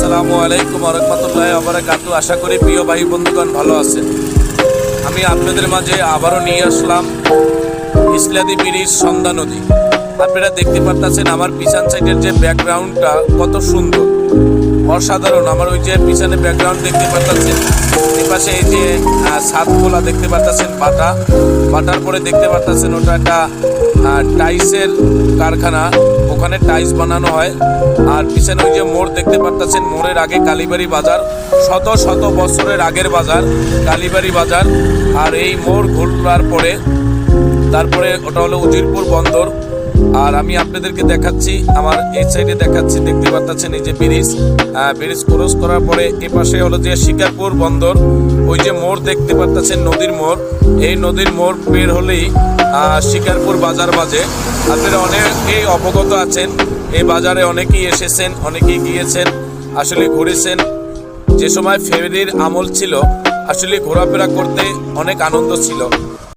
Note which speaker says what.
Speaker 1: আসসালামু আলাইকুম রহমতুল্লাহ আবরাকাতু আশা করি প্রিয় ভাই বন্ধুগণ ভালো আছেন। আমি আপনাদের মাঝে আবারও নিয়ে আসলাম ইসলাদি ব্রিজ সন্ধ্যা নদী। আপনারা দেখতে পারতেছেন আমার পিছন সাইডের যে ব্যাকগ্রাউন্ডটা কত সুন্দর। অসাধারণ। আমার ওই যে পিছনে ব্যাকগ্রাউন্ড দেখতে পারতেছেন। এপাশে এই যে আহ, ছাদখোলা দেখতে পারতেছেন বাটা। বাটার পরে দেখতে পারতেছেন ওটা একটা টাইসের কারখানা, ওখানে টাইস বানানো হয়। আর পিছনে ওই যে মোড় দেখতে পারতেছেন, মোড়ের আগে কালীবাড়ি বাজার, শত শত বছরের আগের বাজার, কালীবাড়ি বাজার। আর এই মোড় ঘুরবার পরে, তারপরে ওটা হলো উজিরপুর বন্দর। আর আমি আপনাদেরকে দেখাচ্ছি আমার এই সাইডে দেখাচ্ছি দেখতে পাচ্ছেন এই যে ব্রিজ। আহ, ব্রিজ ক্রস করার পরে এ পাশে হলো যে শিকারপুর বন্দর ওই যে মোড় দেখতে পাচ্ছেন নদীর মোড়। এই নদীর মোড় বের হলেই শিকারপুর বাজার বাজে। আপনারা অনেকেই অবগত আছেন এই বাজারে অনেকেই এসেছেন অনেকেই গিয়েছেন আসলে ঘুরেছেন। যে সময় ফেরির আমল ছিল আসলে ঘোরাফেরা করতে অনেক আনন্দ ছিল।